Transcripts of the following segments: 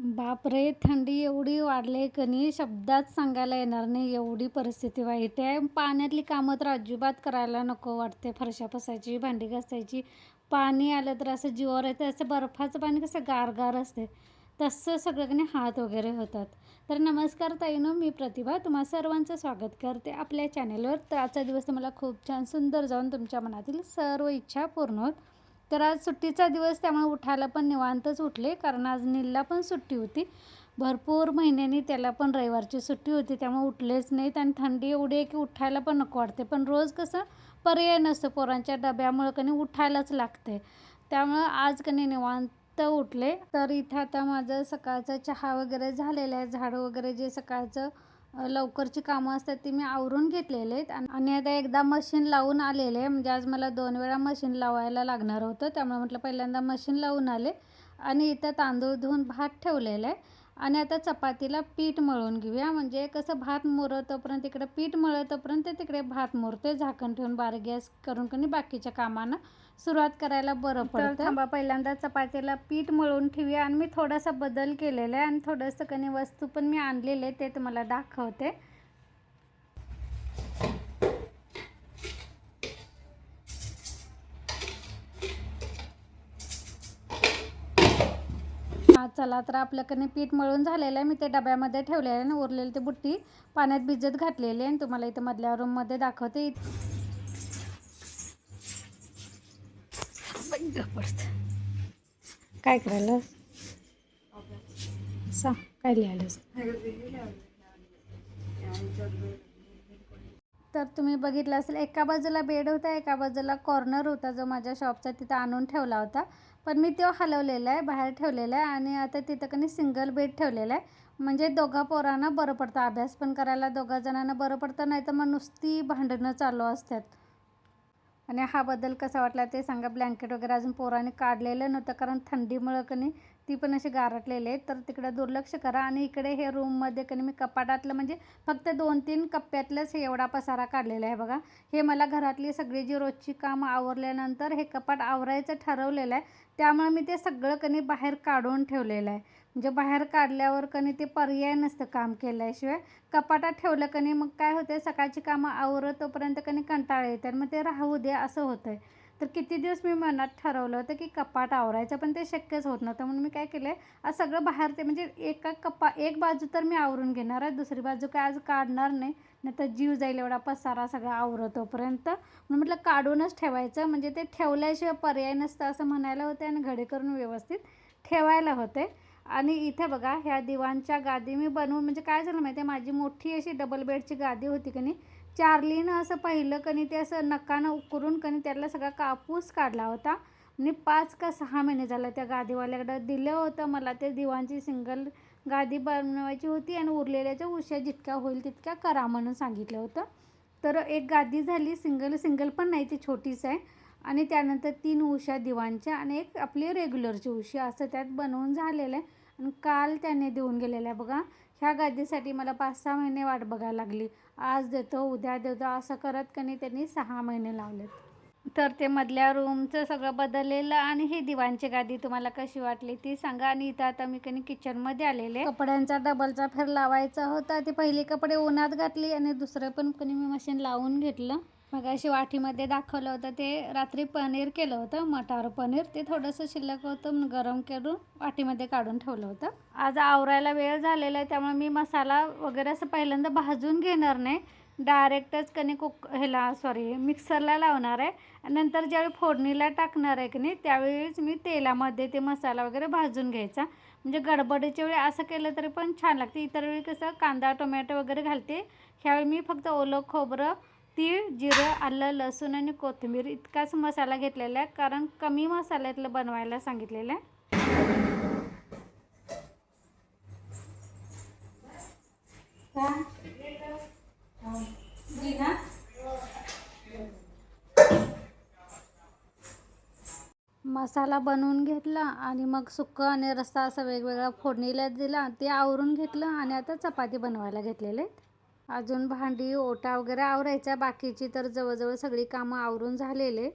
बापरे! थंडी एवढी वाढली कनी शब्दात सांगायला येणार नाही एवढी परिस्थिती वाईट आहे. पाण्यातली कामं तर अजिबात करायला नको वाटते. फरशा पसायची भांडी घासायची. पाणी आलं तर असं जीवावर येतं. असं बर्फाचं पाणी कसं गार-गार असते, तसं सगळ्याकडे हात वगैरे होतात. तर नमस्कार ताईनो, मी प्रतिभा तुम्हा सर्वांचं स्वागत करते आपल्या चॅनेलवर. तर आजचा दिवस तुम्हाला खूप छान सुंदर जाऊन तुमच्या मनातील सर्व इच्छा पूर्ण होत. तर आज सुट्टीचा दिवस त्यामुळे उठायला पण निवांतच उठले कारण आज नीलला पण सुट्टी होती. भरपूर महिन्यांनी त्याला पण रविवारची सुट्टी होती त्यामुळे उठलेच नाहीत आणि थंडी एवढी आहे की उठायला पण नको वाटते. पण रोज कसं पर्याय नसतं पोरांच्या डब्यामुळं कणी उठायलाच लागते. त्यामुळं आज कणी निवांत उठले. तर इथं आता माझं सकाळचा चहा वगैरे झालेला आहे. झाडं वगैरे जे सकाळचं लवकरची कामं असतात ती मी आवरून घेतलेले आहेत. आणि आता एकदा मशीन लावून आलेले. आहे. म्हणजे आज मला दोन वेळा मशीन लावायला लागणार होतं. त्यामुळे म्हटलं पहिल्यांदा मशीन लावून आले. आणि इथं तांदूळ धुवून भात ठेवलेला आहे. आणि आता चपातीला पीठ मळून घेऊया. म्हणजे कसं भात मुरतोपर्यंत इकडे पीठ मळतोपर्यंत तिकडे भात मुरते. झाकण ठेवून बारीक गॅस करून कणी बाकीच्या कामांना सुरुवात करायला बरं पडतं. थांबा पहिल्यांदा चपातीला पीठ मळून ठेवूया आणि मी थोडासा बदल केलेला आहे आणि थोडंसं कणी वस्तू पण मी आणलेले ते तुम्हाला दाखवते. चला तर आपल्याकडे पीठ मळून झालेलं आहे. मी ते डब्यामध्ये ठेवलेलं आहे आणि उरलेली ती बुट्टी पाण्यात भिजत घातलेली आहे आणि तुम्हाला इथं मधल्या रूममध्ये दाखवते. काय करायला? सांग काय लिहायलास? तर तुम्ही बघितलं असेल एका बाजूला बेड होता एका बाजूला कॉर्नर होता जो माझ्या शॉपचा तिथं आणून ठेवला होता. पण मी तो हलवलेला आहे बाहेर ठेवलेला आहे आणि आता तिथं कनी सिंगल बेड ठेवलेला आहे. म्हणजे दोघा पोरांना बरं पडतं अभ्यास पण करायला दोघा जणांना बरं पडतं नाही तर मग नुसती भांडणं चालू असतात. आणि हा बदल कसा वाटला ते सांगा. ब्लँकेट वगैरे अजून पोराने काढलेलं नव्हतं कारण थंडीमुळं कनी ती पण अशी गारटलेली आहेत. तर तिकडे दुर्लक्ष करा आणि इकडे हे रूममध्ये कधी मी कपाटातलं म्हणजे फक्त दोन तीन कप्प्यातलंच हे एवढा पसारा काढलेला आहे बघा. हे मला घरातली सगळी जी रोजची कामं आवरल्यानंतर हे कपाट आवरायचं ठरवलेलं आहे. त्यामुळे मी ते सगळं कणी बाहेर काढून ठेवलेलं आहे. म्हणजे बाहेर काढल्यावर कणी ते पर्याय नसतं काम केल्याशिवाय. कपाटात ठेवलं कणी मग काय होते सकाळची कामं आवरतोपर्यंत कणी कंटाळा येतात मग ते राहू दे असं होतं आहे तर किती दिवस मी मनात ठरवलं होतं की कपाट आवरायचं पण ते शक्यच होत नव्हतं. म्हणून मी काय केलं आहे आज सगळं बाहेर ते म्हणजे एका कपा एक बाजू तर मी आवरून घेणार आहे दुसरी बाजू काय आज काढणार नाही. नाही तर जीव जाईल एवढा पसारा सगळा आवरतोपर्यंत. म्हणून म्हटलं काढूनच ठेवायचं म्हणजे ते ठेवल्याशिवाय पर्याय नसतं असं म्हणायला होते आणि घडी करून व्यवस्थित ठेवायला होते. आणि इथे बघा ह्या दिवांच्या गादी मी बनवून म्हणजे काय झालं माहिती आहे माझी मोठी अशी डबल बेडची गादी होती की नाही चार्लीनं असं पाहिलं कणी ते असं नकानं उकरून कणी त्यातला सगळा कापूस काढला होता. आणि पाच का सहा महिने झाला त्या गादीवाल्याकडं. दिलं होतं मला ते दिवांची सिंगल गादी बनवायची होती आणि उरलेल्याच्या उशा जितक्या होईल तितक्या करा म्हणून सांगितलं होतं. तर एक गादी झाली सिंगल सिंगल पण नाही ती छोटीच आहे. आणि त्यानंतर तीन उशा दिवांच्या आणि एक आपली रेग्युलरची उशी असं त्यात बनवून झालेलं आहे. आणि काल त्याने देऊन गेलेलं आहे बघा. ह्या गादीसाठी मला पाच सहा महिने वाट बघायला लागली. आज देतो उद्या देतो असं करत कनी त्यांनी सहा महिने लावलेत. तर ते मधल्या रूमचं सगळं बदललेलं आणि ही दिवाणची गादी तुम्हाला कशी वाटली ती सांगा. आणि इथं आता मी कनी किचनमध्ये आलेले. कपड्यांचा डबलचा फेर लावायचा होता. ती पहिले कपडे उन्हात घातली आणि दुसरं पण कनी मी मशीन लावून घेतलं. मग अशी वाटीमध्ये दाखवलं होतं ते रात्री पनीर केलं होतं मटार पनीर. ते थोडंसं शिल्लक होतं गरम करून वाटीमध्ये काढून ठेवलं होतं. आज आवरायला वेळ झालेला आहे त्यामुळे मी मसाला वगैरे असं पहिल्यांदा भाजून घेणार नाही. डायरेक्टच कणी कुक ह्याला सॉरी मिक्सरला लावणार आहे. नंतर ज्यावेळी फोडणीला टाकणार आहे की नाही त्यावेळीच मी तेलामध्ये ते मसाला वगैरे भाजून घ्यायचा. म्हणजे गडबडीच्या वेळी असं केलं तरी पण छान लागते. इतर वेळी कसं कांदा टोमॅटो वगैरे घालते. ह्यावेळी मी फक्त ओलं खोबरं तीळ जिरं आलं लसूण आणि कोथिंबीर इतकाच मसाला घेतलेला आहे. कारण कमी मसाल्यातलं बनवायला सांगितलेलं आहे. मसाला बनवून घेतला आणि मग सुकं आणि रस्सा असं वेगवेगळा फोडणीला दिला. ते आवरून घेतलं आणि आता चपाती बनवायला घेतलेले आहेत. अजून भांडी ओटा वगैरे आवरायचा बाकीची तर जवळजवळ सगळी कामं आवरून झालेले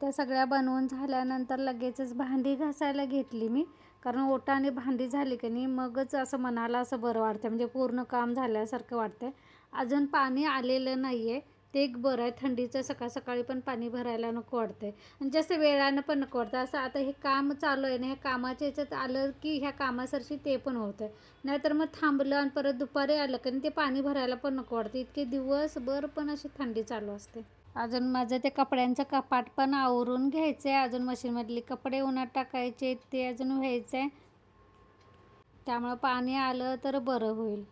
त्या सगळ्या बनवून झाल्यानंतर लगेचच भांडी घासायला घेतली मी. कारण ओटाने भांडी झाली की नाही मगच असं मनाला असं बरं वाटतं म्हणजे पूर्ण काम झाल्यासारखं वाटतं अजून पाणी आलेलं नाही आहे ते एक बरं आहे. थंडीचं सकाळ सकाळी पण पाणी भरायला नको वाटतंय. आणि जास्त वेळानं पण नको वाटतं असं आता हे काम चालू आहे ना ह्या कामाच्या याच्यात आलं की ह्या कामासरशी ते पण होतं नाहीतर मग थांबलं आणि परत दुपारी आलं की ते पाणी भरायला पण नको वाटतं इतके दिवसभर पण अशी थंडी चालू असते. अजून माझं ते कपड्यांचं कपाट पण आवरून घ्यायचं आहे अजून मशीनमधले कपडे उन्हात टाकायचे ते अजून व्हायचं आहे त्यामुळं पाणी आलं तर बरं होईल.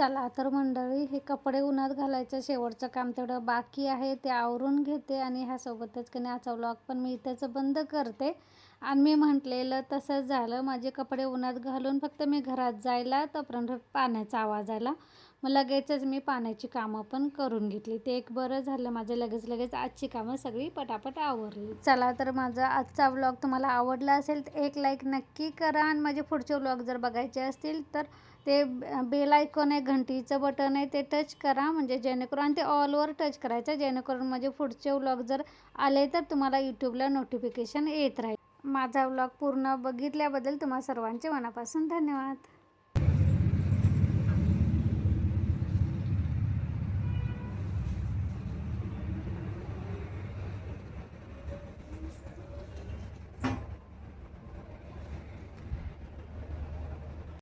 चला तर मंडळी हे कपडे उन्हात घालायचं शेवटचं काम तेवढं बाकी आहे ते आवरून घेते आणि ह्यासोबतच की नाही आजचा व्लॉग पण मी इथंच बंद करते. आणि मी म्हटलेलं तसंच झालं माझे कपडे उन्हात घालून फक्त मी घरात जायला तोपर्यंत पाण्याचा आवाज आला. मग लगेचच मी पाण्याची कामं पण करून घेतली. ते एक बरं झालं माझं लगेच लगेच आजची कामं सगळी पटापट आवरली. चला तर माझा आजचा व्लॉग तुम्हाला आवडला असेल तर एक लाईक नक्की करा. आणि माझे पुढचे व्लॉग जर बघायचे असतील तर ते बेल आयकॉन आहे घंटीचं बटन आहे ते टच करा. म्हणजे जेणेकरून आणि ते ऑलवर टच करायचं. जेणेकरून म्हणजे पुढचे व्लॉग जर आले तर तुम्हाला यूट्यूबला नोटिफिकेशन येत राहील. माझा व्लॉग पूर्ण बघितल्याबद्दल तुम्हा सर्वांचे मनापासून धन्यवाद.